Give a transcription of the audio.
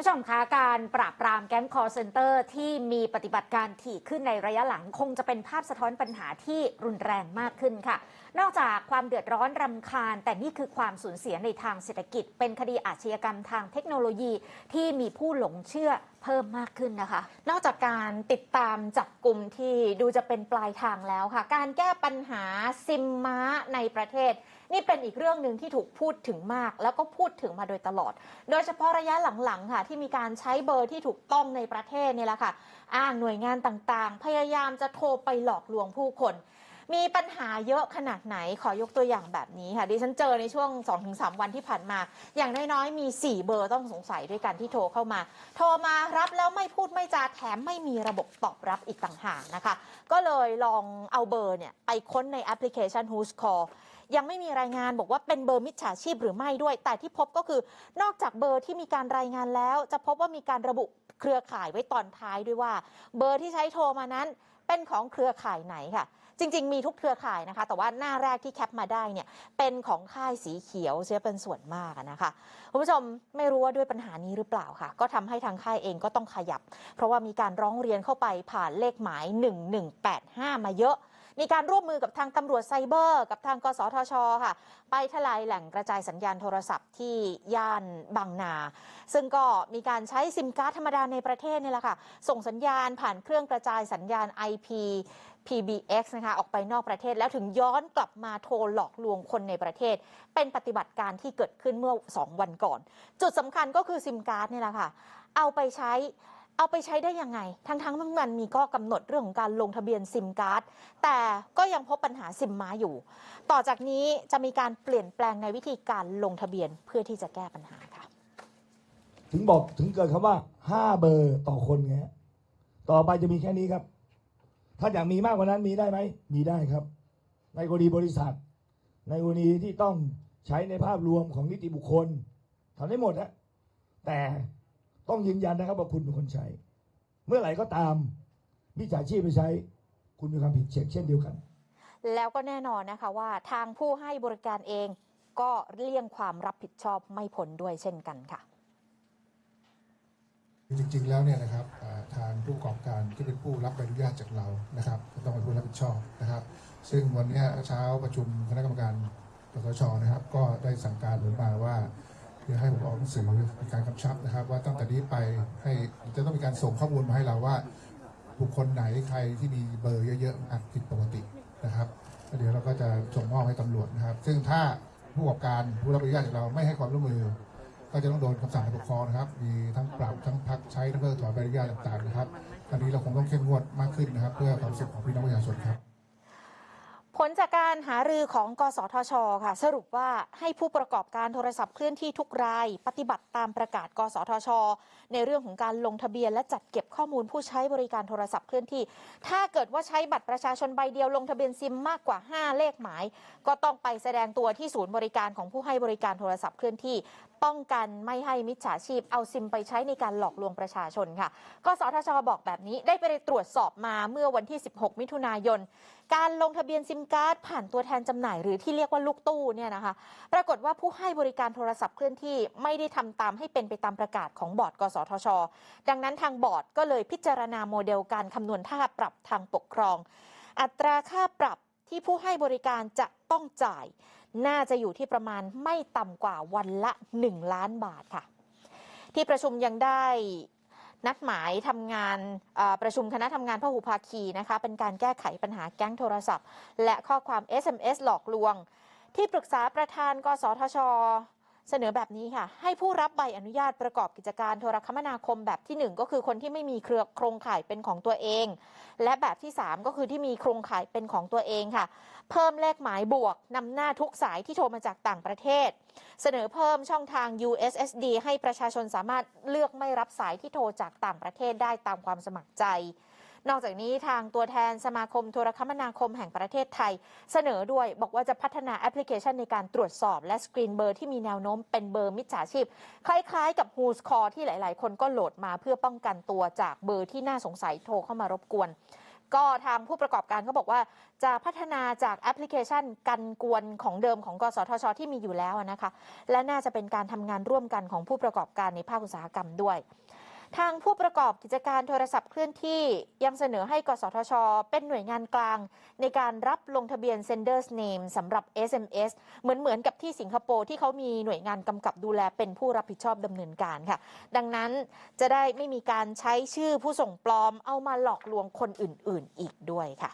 ผู้ชมคะการปราบปรามแก๊งคอร์เซนเตอร์ที่มีปฏิบัติการถี่ขึ้นในระยะหลังคงจะเป็นภาพสะท้อนปัญหาที่รุนแรงมากขึ้นค่ะ นอกจากความเดือดร้อนรำคาญ แต่นี่คือความสูญเสียในทางเศรษฐกิจ เป็นคดีอาชญากรรมทางเทคโนโลยีที่มีผู้หลงเชื่อเพิ่มมากขึ้นนะคะ นอกจากการติดตามจับกลุ่มที่ดูจะเป็นปลายทางแล้วค่ะ การแก้ปัญหาซิมม้าในประเทศ นี่เป็นอีกเรื่องหนึ่งที่ถูกพูดถึงมาก แล้วก็พูดถึงมาโดยตลอด โดยเฉพาะระยะหลังๆค่ะ ที่มีการใช้เบอร์ที่ถูกต้องในประเทศนี่แหละค่ะ อ้างหน่วยงานต่างๆ พยายามจะโทรไปหลอกลวงผู้คน มีปัญหาเยอะขนาดไหนขอยกตัวอย่างแบบนี้ค่ะดิฉันเจอในช่วง 2-3 วันที่ผ่านมา อย่างน้อยๆมี 4 เบอร์ต้องสงสัยด้วยกันที่โทรเข้ามา โทรมารับแล้วไม่พูดไม่จาแถมไม่มีระบบตอบรับอีกต่างหากนะคะ ก็เลยลองเอาเบอร์เนี่ยไปค้นในแอปพลิเคชัน Who's Call ยังไม่มีรายงานบอกว่าเป็นเบอร์มิจฉาชีพหรือไม่ด้วย แต่ที่พบก็คือนอกจากเบอร์ที่มีการรายงานแล้ว จะพบว่ามีการระบุเครือข่ายไว้ตอนท้ายด้วยว่า เบอร์ที่ใช้โทรมานั้นเป็นของเครือข่ายไหนค่ะ จริง ๆ มีทุกเครือข่ายนะคะ แต่ว่าหน้าแรกที่แคปมาได้เนี่ยเป็นของค่ายสีเขียวเสียเป็นส่วนมากนะคะคุณผู้ชมไม่รู้ว่าด้วยปัญหานี้หรือเปล่าค่ะ ก็ทำให้ทางค่ายเองก็ต้องขยับ เพราะว่ามีการร้องเรียนเข้าไปผ่านเลขหมาย 1185 มาเยอะ มีการร่วมมือกับทางตำรวจไซเบอร์ กับทางกสทชค่ะ ไปทลายแหล่งกระจายสัญญาณโทรศัพท์ที่ย่านบางนา ซึ่งก็มีการใช้ซิมการ์ดธรรมดาในประเทศนี่แหละค่ะ ส่งสัญญาณผ่านเครื่องกระจายสัญญาณ IP PBX นะคะออกไปนอกประเทศแล้วถึงย้อนกลับมาโทรหลอกลวงคนในประเทศ เป็นปฏิบัติการที่เกิดขึ้นเมื่อ 2 วันก่อน จุดสำคัญก็คือซิมการ์ดนี่แหละค่ะ เอาไปใช้ เอาไปใช้ได้ยังไง ทั้งทั้งๆที่มันมีก็กำหนดเรื่องของการลงทะเบียนซิมการ์ด แต่ก็ยังพบปัญหาซิมม้าอยู่ ต่อจากนี้จะมีการเปลี่ยนแปลงในวิธีการลงทะเบียนเพื่อที่จะแก้ปัญหาค่ะ ถึงบอกถึงเกิดคำว่าห้าเบอร์ต่อคนไงต่อไปจะมีแค่นี้ครับ ถ้าอยากมีมากกว่านั้นมีได้ไหม มีได้ครับ ในกรณีบริษัท ในกรณีที่ต้องใช้ในภาพรวมของนิติบุคคลทำได้หมดนะแต่ ต้องยืนยันนะครับว่าคุณเป็นคนใช้ เมื่อไหร่ก็ตามมิจฉาชีพไปใช้ คุณมีความผิดเช็คเช่นเดียวกัน แล้วก็แน่นอนนะคะว่าทางผู้ให้บริการเองก็เลี่ยงความรับผิดชอบไม่พ้นด้วยเช่นกันค่ะ จริงๆแล้วเนี่ยนะครับอ่าทางผู้ประกอบการที่เป็นผู้รับใบอนุญาตจากเรานะครับก็ต้องเป็นผู้รับผิดชอบนะครับ ซึ่งวันเนี้ยเช้าประชุมคณะกรรมการปสชนะครับ ก็ได้สั่งการผมมาว่า คือให้ผมออกหนังสือมีการกำชับนะครับ ว่าตั้งแต่นี้ไปให้จะต้องมีการส่งข้อมูลมาให้เราว่า บุคคลไหนใครที่มีเบอร์เยอะๆอาจผิดปกตินะครับแล้วเดี๋ยวเราก็จะส่งมอบให้ตำรวจนะครับ ซึ่งถ้าผู้ประกอบการผู้รับอนุญาตจากเราไม่ให้ความร่วมมือ ก็จะต้องโดนคำสั่งทางปกครองนะครับ มีทั้งปรับทั้งพักใช้ทั้งเพิกถอนใบอนุญาตต่างๆนะครับอันนี้เราคงต้องเข้มงวดมากขึ้นนะครับ เพื่อความสุขของพี่น้องประชาชนครับ ผลจากการหารือของกสทช ค่ะ สรุปว่าให้ผู้ประกอบการโทรศัพท์เคลื่อนที่ทุกราย ปฏิบัติตามประกาศ กสทช ในเรื่องของการลงทะเบียน และจัดเก็บข้อมูลผู้ใช้บริการโทรศัพท์เคลื่อนที่ ถ้าเกิดว่าใช้บัตรประชาชนใบเดียวลงทะเบียนซิมมากกว่า 5 เลขหมาย ก็ต้องไปแสดงตัวที่ศูนย์บริการของผู้ให้บริการโทรศัพท์เคลื่อนที่ ป้องกันไม่ให้มิจฉาชีพเอาซิมไปใช้ในการหลอกลวงประชาชนค่ะกสทชบอกแบบนี้ได้ไปตรวจสอบมาเมื่อวันที่ 16 มิถุนายน การลงทะเบียนซิมการ์ดผ่านตัวแทนจำหน่ายหรือที่เรียกว่าลูกตู้เนี่ยนะคะ ปรากฏว่าผู้ให้บริการโทรศัพท์เคลื่อนที่ไม่ได้ทำตามให้เป็นไปตามประกาศของบอร์ด กสทช ดังนั้นทางบอร์ดก็เลยพิจารณาโมเดลการคำนวณค่าปรับทางปกครอง อัตราค่าปรับที่ผู้ให้บริการจะต้องจ่าย น่าจะอยู่ที่ประมาณไม่ต่ำกว่าวันละ 1 ล้านบาทค่ะ ที่ประชุมยังได้นัดหมายทำงานประชุมคณะทำงานพหุภาคีนะคะ เป็นการแก้ไขปัญหาแก๊งโทรศัพท์ และข้อความ SMS หลอกลวง ที่ปรึกษาประธาน กสทช เสนอแบบนี้ค่ะ ให้ผู้รับใบอนุญาตประกอบกิจการโทรคมนาคมแบบที่ 1 ก็คือคนที่ไม่มีเครือโครงข่ายเป็นของตัวเอง และแบบที่ 3 ก็คือที่มีโครงข่ายเป็นของตัวเองค่ะ เพิ่มเลขหมายบวกนำหน้าทุกสายที่โทรมาจากต่างประเทศ เสนอเพิ่มช่องทาง USSD ให้ประชาชนสามารถเลือกไม่รับสายที่โทรจากต่างประเทศได้ตามความสมัครใจ นอกจากนี้ทางตัวแทนสมาคมโทรคมนาคมแห่งประเทศไทย เสนอด้วยบอกว่าจะพัฒนาแอปพลิเคชันในการตรวจสอบและสกรีนเบอร์ที่มีแนวโน้มเป็นเบอร์มิจฉาชีพ คล้ายๆ กับ Who's Call ที่หลาย ๆ คนก็โหลดมาเพื่อป้องกันตัวจากเบอร์ที่น่าสงสัยโทรเข้ามารบกวนก็ทางผู้ประกอบการเขาบอกว่าจะพัฒนาจากแอปพลิเคชันกันกวนของเดิมของกสทช ที่มีอยู่แล้วนะคะ และน่าจะเป็นการทำงานร่วมกันของผู้ประกอบการในภาคอุตสาหกรรมด้วย ทางผู้ประกอบกิจการโทรศัพท์เคลื่อนที่ยังเสนอให้กสทช เป็นหน่วยงานกลาง ในการรับลงทะเบียน senders name สำหรับ SMS เหมือนเหมือนกับที่สิงคโปร์ที่เขามีหน่วยงานกำกับดูแลเป็นผู้รับผิดชอบดำเนินการค่ะ ดังนั้นจะได้ไม่มีการใช้ชื่อผู้ส่งปลอมเอามาหลอกลวงคนอื่น ๆ อีกด้วยค่ะ